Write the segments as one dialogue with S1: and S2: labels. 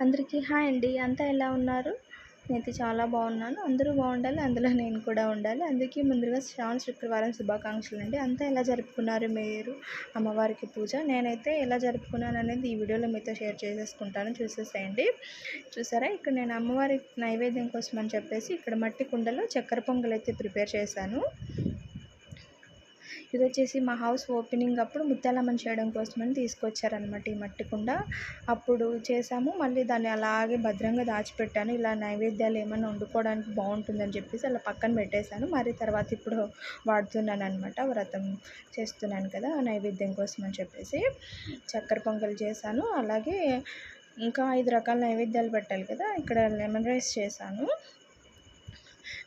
S1: అందరికీ హాయ్ అండి. అంతా ఎలా ఉన్నారు? నేనైతే చాలా బాగున్నాను. అందరూ బాగుండాలి. అందులో నేను కూడా ఉండాలి. అందుకే ముందుగా శ్రావణ శుక్రవారం శుభాకాంక్షలు అండి. అంతా ఎలా జరుపుకున్నారు మీరు? అమ్మవారికి పూజ. నేనైతే ఎలా జరుపుకున్నాను అనేది ఈ వీడియోలో మీతో షేర్ చేసేసుకుంటాను. చూసేసేయండి. చూసారా? ఇక్కడ నేను అమ్మవారి నైవేద్యం కోసం అని చెప్పేసి ఇక్కడ మట్టి కుండలో చక్కెర పొంగల్ అయితే ప్రిపేర్ చేశాను. ఇది వచ్చేసి మా హౌస్ ఓపెనింగ్ అప్పుడు ముత్యాలమ్మని చేయడం కోసమని తీసుకొచ్చారనమాట ఈ మట్టి కుండ. అప్పుడు చేసాము. మళ్ళీ దాన్ని అలాగే భద్రంగా దాచిపెట్టాను. ఇలా నైవేద్యాలు ఏమైనా వండుకోవడానికి బాగుంటుందని చెప్పేసి అలా పక్కన పెట్టేశాను. మరి తర్వాత ఇప్పుడు వాడుతున్నాను అనమాట వ్రతం చేస్తున్నాను కదా నైవేద్యం కోసం అని చెప్పేసి చక్కెర పొంగల్ చేశాను. అలాగే ఇంకా ఐదు రకాల నైవేద్యాలు పెట్టాలి కదా ఇక్కడ లెమన్ రైస్ చేశాను.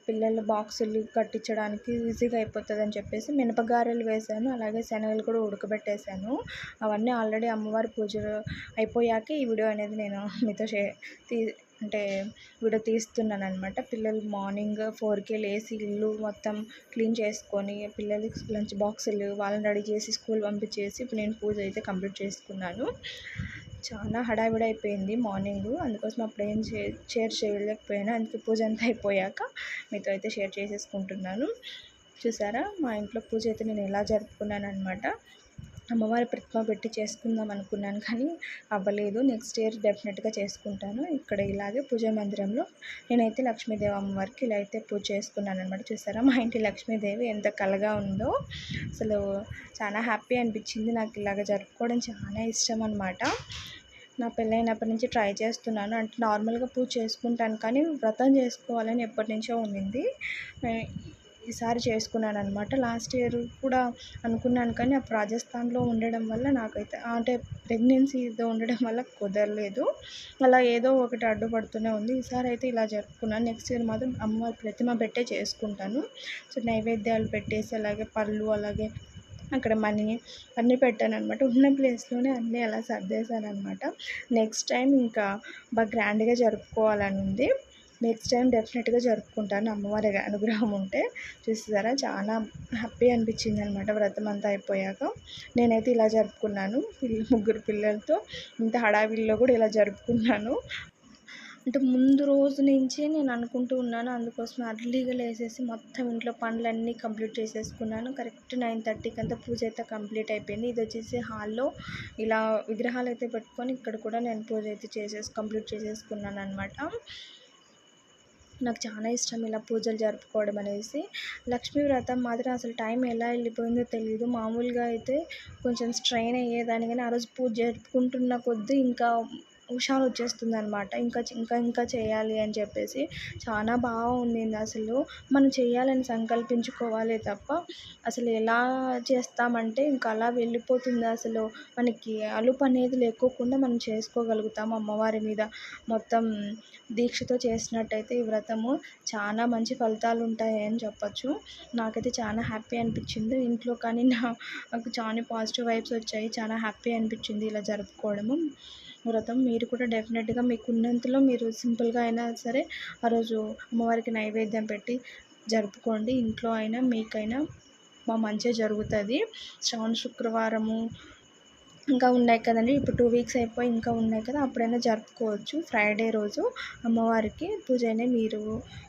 S1: పిల్లల బాక్సులు కట్టించడానికి ఈజీగా అయిపోతుంది అని చెప్పేసి మినపగారెలు వేసాను అలాగే శనగలు కూడా ఉడకబెట్టేసాను అవన్నీ ఆల్రెడీ అమ్మవారి పూజలు అయిపోయాక ఈ వీడియో అనేది నేను మీతో షే తీ అంటే వీడియో తీస్తున్నాను అనమాట పిల్లలు మార్నింగ్ ఫోర్కే లేసి ఇల్లు మొత్తం క్లీన్ చేసుకొని పిల్లలకి లంచ్ బాక్సులు వాళ్ళని రెడీ చేసి స్కూల్ పంపించేసి ఇప్పుడు నేను పూజ అయితే కంప్లీట్ చేసుకున్నాను. చాలా హడావిడి అయిపోయింది మార్నింగ్. అందుకోసం అప్పుడు ఏం షేర్ చేయలేకపోయాను. అందుకే పూజ అంతా అయిపోయాక మీతో అయితే షేర్ చేసేసుకుంటున్నాను. చూసారా? మా ఇంట్లో పూజ అయితే నేను ఎలా జరుపుకున్నాను అనమాట అమ్మవారి ప్రతిమ పెట్టి చేసుకుందాం అనుకున్నాను కానీ అవ్వలేదు. నెక్స్ట్ ఇయర్ డెఫినెట్గా చేసుకుంటాను. ఇక్కడ ఇలాగే పూజా మందిరంలో నేనైతే లక్ష్మీదేవి అమ్మవారికి ఇలా అయితే పూజ చేసుకున్నాను అనమాట చూసారా? మా ఇంటి లక్ష్మీదేవి ఎంత కలగా ఉందో. అసలు చాలా హ్యాపీ అనిపించింది. నాకు ఇలాగ జరుపుకోవడం చాలా ఇష్టం అనమాట నా పెళ్ళైనప్పటి నుంచి ట్రై చేస్తున్నాను. అంటే నార్మల్గా పూజ చేసుకుంటాను కానీ వ్రతం చేసుకోవాలని ఎప్పటి నుంచో ఉండింది. ఈసారి చేసుకున్నాను అనమాట లాస్ట్ ఇయర్ కూడా అనుకున్నాను కానీ అప్పుడు రాజస్థాన్లో ఉండడం వల్ల నాకైతే అంటే ప్రెగ్నెన్సీతో ఉండడం వల్ల కుదరలేదు. అలా ఏదో ఒకటి అడ్డుపడుతూనే ఉంది. ఈసారి అయితే ఇలా జరుపుకున్నాను. నెక్స్ట్ ఇయర్ మాత్రం అమ్మవారి ప్రతిమ పెట్టే చేసుకుంటాను. సో నైవేద్యాలు పెట్టేసి అలాగే పళ్ళు అలాగే అక్కడ మనీ అన్నీ పెట్టాను అనమాట ఉన్న ప్లేస్లోనే అన్నీ అలా సర్దేశాను అనమాట నెక్స్ట్ టైం ఇంకా బాగా గ్రాండ్గా జరుపుకోవాలని ఉంది. నెక్స్ట్ టైం డెఫినెట్గా జరుపుకుంటాను. అమ్మవారి అనుగ్రహం ఉంటే చూస్తారా? చాలా హ్యాపీ అనిపించింది అనమాట వ్రతం అంతా అయిపోయాక. నేనైతే ఇలా జరుపుకున్నాను. పిల్ల ముగ్గురు పిల్లలతో ఇంత హడావిడిలో కూడా ఇలా జరుపుకున్నాను. అంటే ముందు రోజు నుంచి నేను అనుకుంటూ ఉన్నాను. అందుకోసం అర్లీగా లేసేసి మొత్తం ఇంట్లో పనులన్నీ కంప్లీట్ చేసేసుకున్నాను. కరెక్ట్ నైన్ థర్టీకి అంతా పూజ అయితే కంప్లీట్ అయిపోయింది. ఇది వచ్చేసి హాల్లో ఇలా విగ్రహాలు అయితే పెట్టుకొని ఇక్కడ కూడా నేను పూజ అయితే చేసేసి కంప్లీట్ చేసేసుకున్నాను అనమాట నాకు చాలా ఇష్టం ఇలా పూజలు జరుపుకోవడం అనేసి. లక్ష్మీ వ్రతం మాత్రం అసలు టైం ఎలా వెళ్ళిపోయిందో తెలియదు మామూలుగా అయితే కొంచెం స్ట్రెయిన్ అయ్యేదాన్ని కానీ ఆ రోజు పూజ జరుపుకుంటున్న కొద్దీ ఇంకా హుషారు వచ్చేస్తుంది అనమాట ఇంకా ఇంకా ఇంకా చేయాలి అని చెప్పేసి చాలా బాగా ఉండింది అసలు. మనం చేయాలని సంకల్పించుకోవాలి తప్ప అసలు ఎలా చేస్తామంటే ఇంకా అలా వెళ్ళిపోతుంది అసలు. మనకి అలుపు అనేది లేకోకుండా మనం చేసుకోగలుగుతాం అమ్మవారి మీద. మొత్తం దీక్షతో చేసినట్టయితే ఈ వ్రతము చాలా మంచి ఫలితాలు ఉంటాయి అని చెప్పచ్చు. నాకైతే చాలా హ్యాపీ అనిపించింది. ఇంట్లో కానీ నాకు చాలా పాజిటివ్ వైబ్స్ వచ్చాయి. చాలా హ్యాపీ అనిపించింది ఇలా జరుపుకోవడము. వ్రతం. మీరు కూడా డెఫినెట్గా మీకు ఉన్నంతలో మీరు సింపుల్గా అయినా సరే ఆ రోజు అమ్మవారికి నైవేద్యం పెట్టి జరుపుకోండి. ఇంట్లో అయినా మీకైనా మా మంచిగా జరుగుతుంది. శ్రావణ శుక్రవారము ఇంకా ఉన్నాయి కదండి. ఇప్పుడు టూ వీక్స్ అయిపోయి ఇంకా ఉన్నాయి కదా అప్పుడైనా జరుపుకోవచ్చు. ఫ్రైడే రోజు అమ్మవారికి పూజ అనేది మీరు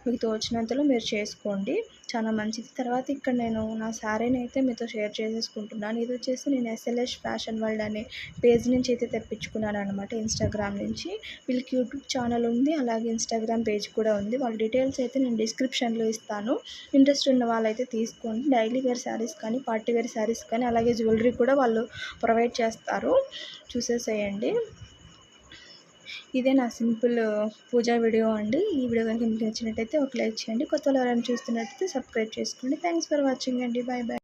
S1: మీకు తోచినంతలో మీరు చేసుకోండి. చాలా మంచిది. తర్వాత ఇక్కడ నేను నా శారీని అయితే మీతో షేర్ చేసేసుకుంటున్నాను. ఇది వచ్చేసి నేను S L S fashion world అనే పేజ్ నుంచి అయితే తెప్పించుకున్నాను అనమాట ఇన్స్టాగ్రామ్ నుంచి. వీళ్ళకి యూట్యూబ్ ఛానల్ ఉంది. అలాగే ఇన్స్టాగ్రామ్ పేజ్ కూడా ఉంది. వాళ్ళ డీటెయిల్స్ అయితే నేను డిస్క్రిప్షన్లో ఇస్తాను. ఇంట్రెస్ట్ ఉన్న వాళ్ళైతే తీసుకోండి. డైలీ వేర్ శారీస్ కానీ పార్టీ వేర్ శారీస్ కానీ అలాగే జ్యువెలరీ కూడా వాళ్ళు ప్రొవైడ్ చేస్తారు. చూసేసేయండి. ఇదే నా సింపుల్ పూజా వీడియో అండి. ఈ వీడియో కనుక మీకు నచ్చినట్టయితే ఒక లైక్ చేయండి. కొత్త వాళ్ళు చూస్తున్నట్టయితే సబ్స్క్రైబ్ చేసుకోండి. థ్యాంక్స్ ఫర్ వాచింగ్ అండి. Bye bye.